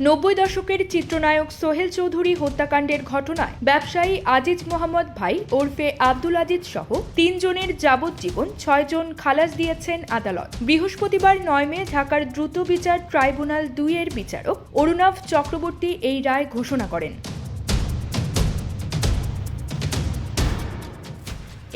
নব্বই দশকের চিত্রনায়ক সোহেল চৌধুরী হত্যাকাণ্ডের ঘটনায় ব্যবসায়ী আজিজ মোহাম্মদ ভাই ওরফে আব্দুল আজিজ সহ তিনজনের যাবজ্জীবন ছয়জন খালাস দিয়েছেন আদালত। বৃহস্পতিবার নয় মে ঢাকার দ্রুত বিচার ট্রাইব্যুনাল দুইয়ের বিচারক অরুণাভ চক্রবর্তী এই রায় ঘোষণা করেন।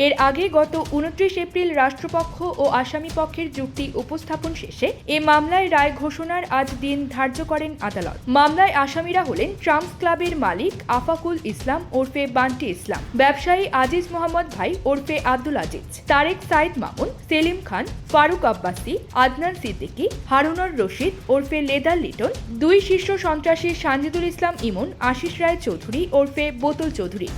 এর আগে গত উনত্রিশ এপ্রিল রাষ্ট্রপক্ষ ও আসামি পক্ষের যুক্তি উপস্থাপন শেষে এ মামলায় রায় ঘোষণার আজ দিন ধার্য করেন আদালত। মামলায় আসামিরা হলেন ট্রাম্প ক্লাবের মালিক আফাকুল ইসলাম ওরফে বান্টি ইসলাম, ব্যবসায়ী আজিজ মোহাম্মদ ভাই ওরফে আব্দুল আজিজ, তারেক সাইদ মামুন, সেলিম খান, ফারুক আব্বাসি, আদনান সিদ্দিকী, হারুনর রশিদ ওরফে লেদার লিটন, দুই শীর্ষ সন্ত্রাসী সানজিদুল ইসলাম ইমন, আশিস রায় চৌধুরী ওরফে বোতল চৌধুরী।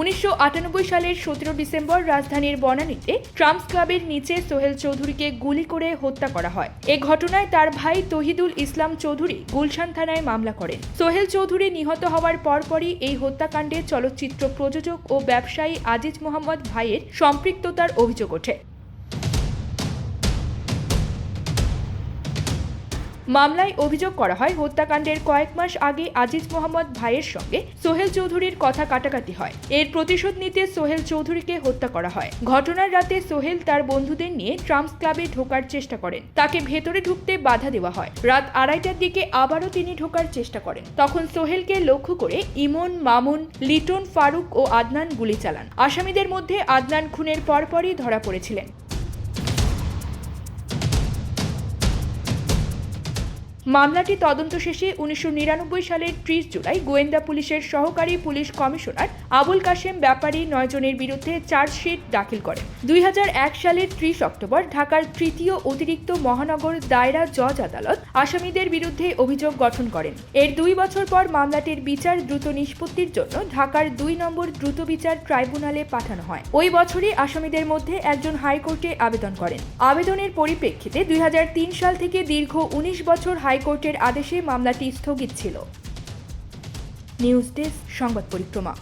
উনিশশো আটানব্বই সালের সতেরো ডিসেম্বর রাজধানীর বনানীতে ট্রাম্পস ক্লাবের নিচে সোহেল চৌধুরীকে গুলি করে হত্যা করা হয়। এ ঘটনায় তার ভাই তহিদুল ইসলাম চৌধুরী গুলশান থানায় মামলা করেন। সোহেল চৌধুরী নিহত হওয়ার পরপরই এই হত্যাকাণ্ডে চলচ্চিত্র প্রযোজক ও ব্যবসায়ী আজিজ মোহাম্মদ ভাইয়ের সম্পৃক্ততার অভিযোগ ওঠে। মামলায় অভিযোগ করা হয়, হত্যাকাণ্ডের কয়েক মাস আগে আজিজ মোহাম্মদ ভাইয়ের সঙ্গে সোহেল চৌধুরীর কথা কাটাকাটি হয়। এর প্রতিশোধ নিতে সোহেল চৌধুরীকে হত্যা করা হয়। ঘটনার রাতে সোহেল তার বন্ধুদের নিয়ে ট্রাম্পস ক্লাবে ঢোকার চেষ্টা করেন। তাকে ভেতরে ঢুকতে বাধা দেওয়া হয়। রাত আড়াইটার দিকে আবারও তিনি ঢোকার চেষ্টা করেন। তখন সোহেলকে লক্ষ্য করে ইমন, মামুন, লিটন, ফারুক ও আদনান গুলি চালান। আসামিদের মধ্যে আদনান খুনের পরপরই ধরা পড়েছিলেন। মামলাটি তদন্ত শেষে উনিশশো নিরানব্বই সালের ত্রিশ জুলাই গোয়েন্দা পুলিশের সহকারী পুলিশ কমিশনার আবুল কাশেম ব্যাপারী নয়জনের বিরুদ্ধে চার্জশিট দাখিল করেন। দুই হাজার এক সালের ত্রিশ অক্টোবর ঢাকার তৃতীয় অতিরিক্ত মহানগর দায়রা জজ আদালত আসামিদের বিরুদ্ধে অভিযোগ গঠন করেন। এর দুই বছর পর মামলাটির বিচার দ্রুত নিষ্পত্তির জন্য ঢাকার দুই নম্বর দ্রুত বিচার ট্রাইব্যুনালে পাঠানো হয়। ওই বছরই আসামিদের মধ্যে একজন হাইকোর্টে আবেদন করেন। আবেদনের পরিপ্রেক্ষিতে দুই হাজার তিন সাল থেকে দীর্ঘ উনিশ বছর হাইকোর্টের আদেশে মামলাটি স্থগিত ছিল। নিউজ ডেস্ক সংবাদ পরিক্রমা।